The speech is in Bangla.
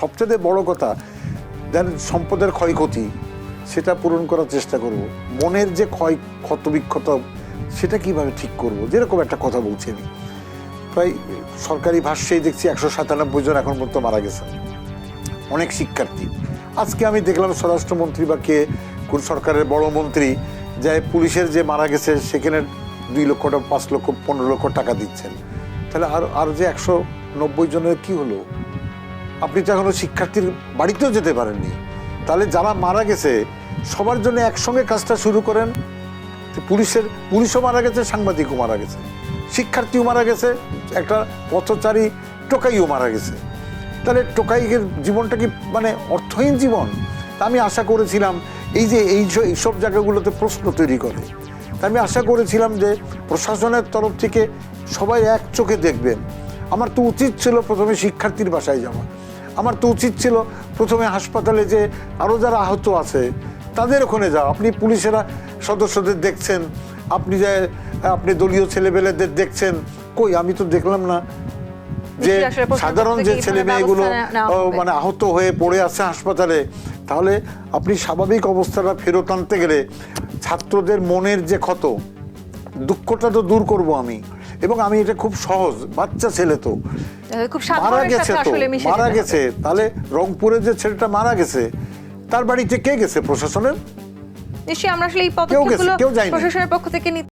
সবচেয়ে বড় কথা, দেন সম্পদের ক্ষয়ক্ষতি, সেটা পূরণ করার চেষ্টা করব। মনের যে ক্ষয় ক্ষত বিক্ষত সেটা কীভাবে ঠিক করব? যেরকম একটা কথা বলছি আমি। প্রায় সরকারি ভাষ্যেই দেখছি একশো সাতানব্বই জন এখন পর্যন্ত মারা গেছে। অনেক শিক্ষার্থী। আজকে আমি দেখলাম স্বরাষ্ট্রমন্ত্রী বা কে, কোন সরকারের বড় মন্ত্রী, যে পুলিশের যে মারা গেছে, সেখানে দুই লক্ষ পাঁচ লক্ষ, পনেরো লক্ষ টাকা দিচ্ছেন। তাহলে আর আর যে একশো নব্বই জনের কি হলো? আপনি তো এখনও শিক্ষার্থীর বাড়িতেও যেতে পারেননি। তাহলে যারা মারা গেছে, সবার জন্য একসঙ্গে কাজটা শুরু করেন। পুলিশের, পুলিশও মারা গেছে, সাংবাদিকও মারা গেছে। শিক্ষার্থীও মারা গেছে, একটা পথচারী টোকাইও মারা গেছে। তাহলে টোকাইয়ের জীবনটা কি মানে অর্থহীন জীবন? তা আমি আশা করেছিলাম, এই যে এই এইসব জায়গাগুলোতে প্রশ্ন তৈরি করে। তা আমি আশা করেছিলাম যে প্রশাসনের তরফ থেকে সবাই এক চোখে দেখবেন। আমার তো উচিত ছিল প্রথমে শিক্ষার্থীর বাসায় যাওয়া। আমার তো উচিত ছিল প্রথমে হাসপাতালে যে আরও যারা আহত আছে তাদের ওখানে যাও আপনি পুলিশেরা সদস্যদের দেখছেন আপনি যে আপনি দলীয় ছেলেবেলেদের দেখছেন কই আমি তো দেখলাম না যে সাধারণ যে ছেলে মেয়েগুলো। মানে আহত হয়ে পড়ে আছে হাসপাতালে তাহলে আপনি স্বাভাবিক অবস্থাটা ফেরত আনতে গেলে ছাত্রদের মনের যে ক্ষত দুঃখটা তো দূর করব আমি এবং আমি এটা খুব সহজ বাচ্চা ছেলে তো। খুব মারা গেছে তো মারা গেছে। তাহলে রংপুরে যে ছেলেটা মারা গেছে তার বাড়িতে কে গেছে প্রশাসনের? নিশ্চয়ই আমরা আসলে এই কেউ পদক্ষেপগুলো প্রশাসনের পক্ষ থেকে নিতে